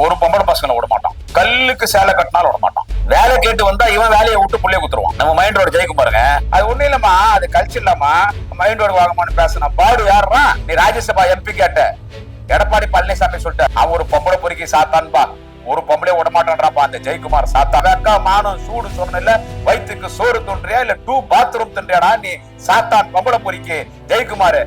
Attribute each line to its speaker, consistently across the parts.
Speaker 1: ஒரு பொம்பளை பசங்களை விட மாட்டான். கல்லுக்கு சேலை கட்டினாலும் விட மாட்டான். வேலை கேட்டு வந்தா இவன் வேலையை விட்டு புள்ளைய குத்துருவான். நம்ம மைண்டோட ஜெயிக்கும் பாருங்க. அது ஒண்ணு இல்லம்மா அது கழிச்சு இல்லாமா மைண்ட் மைண்டோட வாங்கமான்னு பேசினா பாடு வேறான் நீ ராஜ்யசபா எம்பி கேட்ட. எடப்பாடி பழனிசாமி சொல்லிட்ட அவன் ஒரு பொம்பளை பொறுக்கி சாத்தான்பா. ஒரு பொம்பளை விட மாட்டான்றாப்பா அந்த ஜெயக்குமார் சாத்தா. அக்கா மானம் சூடு சொன்ன வயிற்றுக்கு சோறு தோன்றியா இல்ல டூ பாத்ரூம் தோன்றியாடா நீ சாத்தான் பொம்பளை பொறுக்கி Jayakumar.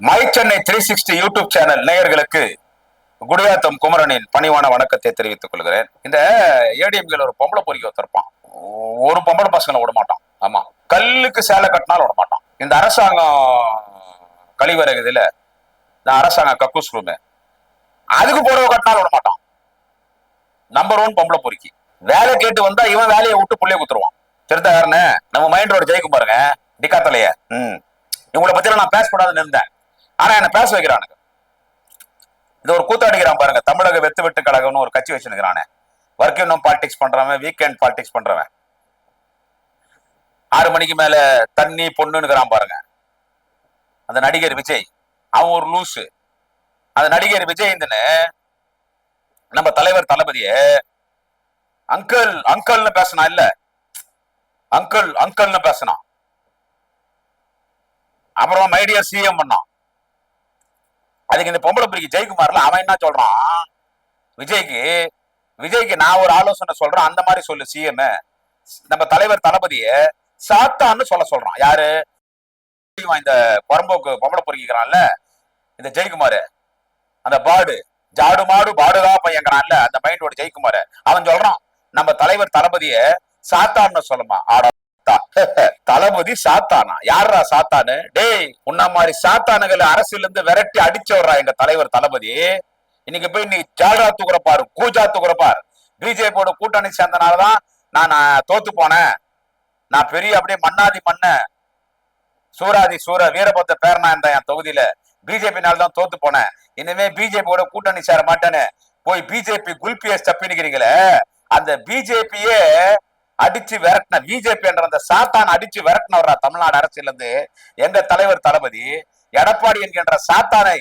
Speaker 1: My Chennai three sixty YouTube channel நேயர்களுக்கு குடியாத்தம் குமரனின் பணிவான வணக்கத்தை தெரிவித்துக் கொள்கிறேன். இந்த ஏடிஎம்கள் ஒரு பொம்பளை பொறிக்க ஒருத்தருப்பான் ஒரு பொம்பளை பசங்களை விடமாட்டான் ஆமா. கல்லுக்கு சேலை கட்டினாலும் விடமாட்டான் இந்த அரசாங்கம் கழிவறை இதுல இந்த அரசாங்கம் கக்கூஸ் ரூமு அதுக்கு புடவை கட்டினாலும் விடமாட்டான் நம்பர் ஒன் பொம்பளை பொறுக்கி. வேலை கேட்டு வந்தா இவன் வேலையை விட்டு புள்ளைய குத்துருவான். திருத்தகாரனே நம்ம மைண்ட் ரோடு ஜெயிக்கும் பாருங்க. டிக்காத்தலைய ம். இவங்களை பத்தி நான் பேசக்கூடாதுன்னு இருந்தேன். ஆனா என்ன பேச வைக்கிறானுங்க. இது ஒரு கூத்தாடிக்கிறான் பாருங்க. தமிழக வெத்து வெட்டு கழகம்னு ஒரு கட்சி வச்சுருக்கிறானே. ஒர்க் இன்னும் பாலிடிக்ஸ் பண்றவன் வீக்கெண்ட் பாலிடிக்ஸ் பண்றவன். ஆறு மணிக்கு மேல தண்ணி பொண்ணுன்னுக்கிறான் பாருங்க. அந்த நடிகர் விஜய். அவன் ஒரு லூசு. அந்த நடிகர் விஜய் நம்ம தலைவர் தளபதிய அங்கிள் அங்கிள்னு பேசினா இல்ல. அங்கிள் அங்கிள்னு பேசினான் அப்புறம் மைடியா சிஎம் பண்ணான். அதுக்கு இந்த பொம்பளை பிரிக்கு ஜெயக்குமார்ல அவன் என்ன சொல்றான்? விஜய்க்கு விஜய்க்கு நான் ஒரு ஆலோசனை சொல்றேன் அந்த மாதிரி சொல்லு சிஎம் நம்ம தலைவர் தளபதிய சாத்தான்னு சொல்ல சொல்றான். யாரு? இந்த பொறம்போக்கு பொம்பளை பொறுக்கிக்கிறான்ல இந்த ஜெயக்குமார். அந்த பாடு ஜாடு மாடு பாடுதான் பையங்கிறான்ல அந்த மைண்டோட ஜெயக்குமார். அவன் சொல்றான் நம்ம தலைவர் தளபதிய சாத்தான்னு சொல்லுமா. ஆடா தளபதி சாத்தானா? யாரா சாத்தானு? டேய் உன்ன மாதிரி சாத்தானுகளை அரசியல இருந்து விரட்டி அடிச்சு வர்றா எங்க தலைவர் தளபதி. இன்னைக்கு போய் நீ ஜால்ரா தூக்குற பாரு கூஜா தூக்குற பாரு. பிஜேபியோட கூட்டணி சேர்ந்தனாலதான் நான் நான் தோத்து போனேன். நான் பெரிய அப்படியே மன்னாதி மன்ன சூராதி சூர வீரபத்த பேரனா இருந்தேன் என் தொகுதியில. பிஜேபினால தான் தோத்து போனேன். இனிமே பிஜேபியோட கூட்டணி சேர மாட்டேன்னு போய் பிஜேபி குல்பியை தப்பினுக்கிறீங்களே. அந்த பிஜேபியே அடிச்சு விரட்டின பிஜேபி என்ற அந்த சாத்தான் அடிச்சு விரட்டினவரா தமிழ்நாடு அரசியலிருந்து எங்க தலைவர் தளபதி எடப்பாடி என்கின்ற சாத்தானை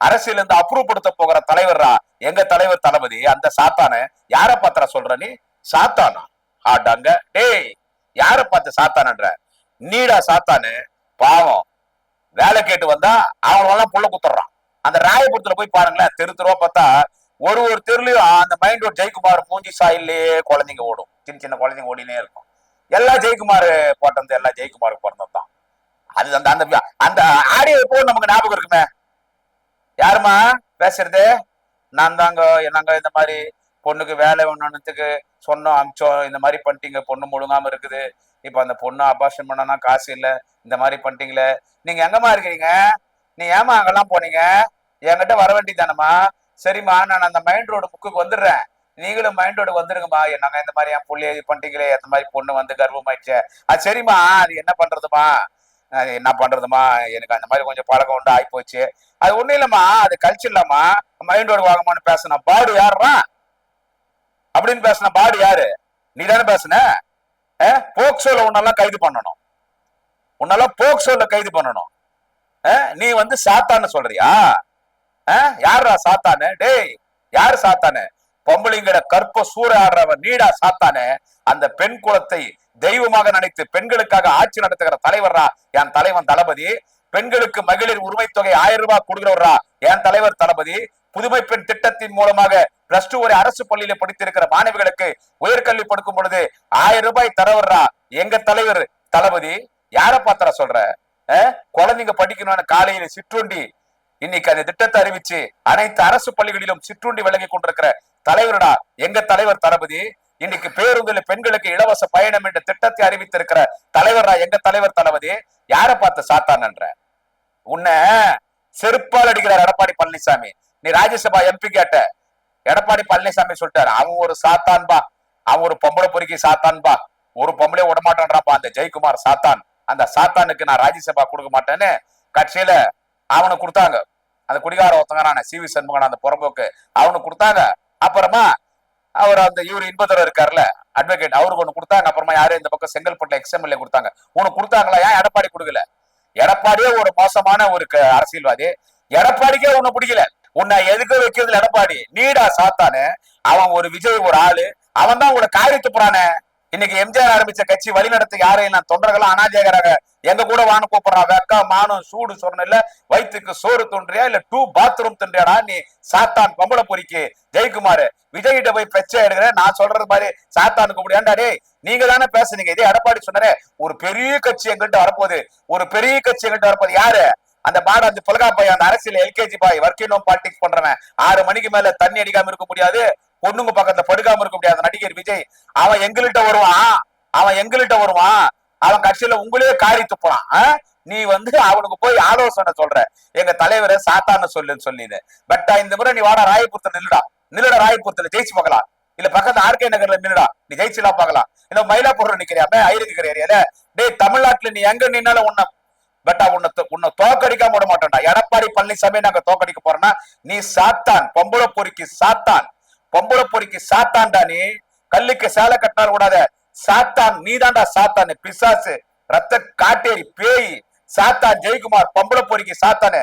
Speaker 1: அரசியலிருந்து இருந்து அப்ரூவ் போகிற தலைவர்ரா எங்க தலைவர் தளபதி? அந்த சாத்தானை யார பாத்திர சொல்ற நீ? சாத்தானா? ஆட்டாங்க டேய் யார பார்த்து சாத்தானன்ற? நீடா சாத்தானு. பாவம். வேலை கேட்டு வந்தா அவங்களெல்லாம் புள்ள குத்துறான். அந்த ராயபுரத்துல போய் பாருங்களேன் தெரு தெருவா பார்த்தா ஒரு ஒரு தெருலையும் அந்த மைண்ட் ஒரு ஜெயக்குமார் மூஞ்சி சாயிலேயே குழந்தைங்க ஓடும். சின்ன சின்ன குழந்தைங்க ஓடினே இருக்கும். எல்லா ஜெயக்குமார் போட்டது எல்லா ஜெயக்குமாருக்கு பிறந்தது தான். அது அந்த அந்த அந்த ஆடியோ எப்போ நமக்கு ஞாபகம் இருக்குமே? யாருமா பேசுறது? நான் தாங்க நாங்க இந்த மாதிரி பொண்ணுக்கு வேலை ஒண்ணுத்துக்கு சொன்னோம் அமிச்சோம். இந்த மாதிரி பண்ணிட்டீங்க பொண்ணு முழுங்காம இருக்குது. இப்ப அந்த பொண்ணு அபாஷன் பண்ணனா காசு இல்லை. இந்த மாதிரி பண்ணிட்டீங்களே. நீங்க எங்கம்மா இருக்கிறீங்க? நீ ஏமா அங்கெல்லாம் போனீங்க? என்கிட்ட வர வேண்டியதானம்மா சரிம்மா நான் அந்த மைண்ட் ரோடு புக்குக்கு வந்துடுறேன். நீங்களும் மைண்ட் ரோடு வந்துருங்கம்மா. என்னங்க இந்த மாதிரி என் புள்ளைய இது பண்ணிட்டீங்களே இந்த மாதிரி பொண்ணு வந்து கர்ப்பமாயிடுச்சு. அது சரிம்மா அது என்ன பண்றதுமா அது என்ன பண்றதுமா எனக்கு அந்த மாதிரி கொஞ்சம் பழக்கம் உண்டு ஆகி போச்சு அது ஒண்ணும் இல்லம்மா அது கழிச்சிடலாமா இல்லாமா மைண்ட் ரோடு வாங்கம்மான்னு பேசின பாடு யாருமா அப்படின்னு பேசின பாடு யாரு? நீ தானே பேசுன போக்சோல உன்னெல்லாம் கைது பண்ணணும். உன்னெல்லாம் போக்சோல கைது பண்ணணும். நீ வந்து சாத்தான்னு சொல்றியா? யாரா யாருடா சாத்தானு? டேய் யாரு சாத்தானு? பொம்பளைங்கிற கற்ப சூறாடுறவன் நீடா சாத்தானு? அந்த பெண் குலத்தை தெய்வமாக நினைத்து பெண்களுக்காக ஆட்சி நடத்துகிற தலைவர்ரா என் தலைவன் தளபதி? பெண்களுக்கு மகளிர் உரிமை தொகை ஆயிரம் ரூபாய் கொடுக்கிறவரா என் தலைவர் தளபதி? புதுமை பெண் திட்டத்தின் மூலமாக பிளஸ் டூ ஒரு அரசு பள்ளியில படித்திருக்கிற மாணவிகளுக்கு உயர்கல்வி கொடுக்கும் பொழுது ஆயிரம் ரூபாய் தரவர்றா எங்க தலைவர் தளபதி? யார பாத்திர சொல்ற? அஹ்? குழந்தைங்க படிக்கணும்னு காலையில சிற்றுண்டி இன்னைக்கு அந்த திட்டத்தை அறிவிச்சு அனைத்து அரசு பள்ளிகளிலும் சிற்றுண்டி வழங்கி கொண்டிருக்கிற தலைவருடா எங்க தலைவர் தளபதி? இன்னைக்கு பேருந்துல பெண்களுக்கு இலவச பயணம் என்ற திட்டத்தை அறிவித்திருக்கிற தலைவரா எங்க தலைவர் தளபதி? யார பார்த்து சாத்தான்ன்ற? உன்னை செருப்பால் அடிக்கிறார் எடப்பாடி பழனிசாமி. நீ ராஜ்யசபா எம்பி கேட்ட எடப்பாடி பழனிசாமி சொல்லிட்டாரு அவன் ஒரு சாத்தான்பா. அவன் ஒரு பொம்பளை பொறுக்கி சாத்தான்பா. ஒரு பொம்பளை விடமாட்டான்றாப்பா. அந்த ஜெயக்குமார் சாத்தான். அந்த சாத்தானுக்கு நான் ராஜ்யசபா கொடுக்க மாட்டேன்னு கட்சியில அவனுக்கு கொடுத்தாங்க. அந்த குடிகார ஒருத்தங்க சி வி சண்முகன் அந்த புறம்போக்கு அவனுக்கு கொடுத்தாங்க. அப்புறமா அவர் அந்த இவர் இன்பதர் இருக்காருல்ல அட்வொகேட் அவருக்கு ஒண்ணு கொடுத்தாங்க. அப்புறமா யாரும் இந்த பக்கம் செங்கல்பட்டு எக்ஸ்எம்எல்ஏ கொடுத்தாங்க. உனக்கு கொடுத்தாங்களா? ஏன் எடப்பாடி கொடுக்கல? எடப்பாடியே ஒரு மோசமான ஒரு க- அரசியல்வாதி. எடப்பாடிக்கே உன்னை பிடிக்கல. உன்னை எதுக்கு வைக்கிறதுல எடப்பாடி? நீடா சாத்தானு. அவன் ஒரு விஜய் ஒரு ஆளு. அவன் தான் உங்களை காரி துப்புறானே இன்னைக்கு எம்ஜிஆர் ஆரம்பிச்ச கட்சி வழிநடத்த யாரையும் இல்ல. தொண்டர்களும் அனாஜேகராக எங்க கூட வான்னு கூப்பிடுறா. வெக்கா மானம் சூடு சொன்ன இல்ல. வயிற்றுக்கு சோறு தோன்றியா இல்ல டூ பாத்ரூம் தோன்றியாடா நீ சாத்தான் பொம்பளை பொறிக்கு. ஜெயக்குமார் விஜய்கிட்ட போய் பிரச்சனை எடுக்கிற. நான் சொல்றது மாதிரி சாத்தானுக்கு முடியாண்டா டேய் நீங்க தானே பேசுனீங்க. இதே எடப்பாடி சொன்னாரே ஒரு பெரிய கட்சி எங்கிட்ட வரப்போகுது. ஒரு பெரிய கட்சி எங்கிட்ட வரப்போகுது. யாரு? அந்த பாட அந்த புலகா பாய் அந்த அரசியல் LKG boy working home politics பண்றவன். ஆறு மணிக்கு மேல தண்ணி அடிக்காம இருக்க முடியாது. பொண்ணுங்க பக்கத்துல படுக்காம இருக்க முடியாது. அந்த நடிகர் விஜய் அவன் எங்கள்கிட்ட வருவான். அவன் எங்கள்கிட்ட வருவான். அவன் கட்சியில உங்களே காரி துப்புறான். ஆ? நீ வந்து அவனுக்கு போய் ஆலோசனை சொல்ற. எங்க தலைவரை சாத்தான்னு சொல்லுன்னு சொல்லிடு. பட் இந்த முறை நீ வாடா ராயபுரத்துல நில்லுடா. நில்லுடா ராயபுரத்துல. ஜெயிச்சு பார்க்கலாம். இல்ல பக்கத்து ஆர்கே நகர்ல நின்னுடா நீ ஜெயிச்சுலாம் பார்க்கலாம். இல்ல மயிலாப்பூர்ல நிக்கிறியா? ஐருக்கு ஏரியால. டேய் தமிழ்நாட்டுல நீ எங்க நின்னாலும் உன்ன பட்டா உன்னை தோ- உன்னை தோக்கடிக்காம விட மாட்டோம்டா எடப்பாடி பழனிசாமி நாங்க தோக்கடிக்க போறோம்னா நீ சாத்தான். பொம்பளை பொறுக்கி சாத்தான். பொம்பளை பொறிக்கு சாத்தான்டா நீ. கல்லுக்கு சேலை கட்டினார் கூடாத. சாத்தான் நீதான்டா சாத்தானு. பிசாசு ரத்த காட்டேரி பேய். சாத்தான் ஜெயக்குமார் பொம்பளை பொறிக்கு சாத்தானு.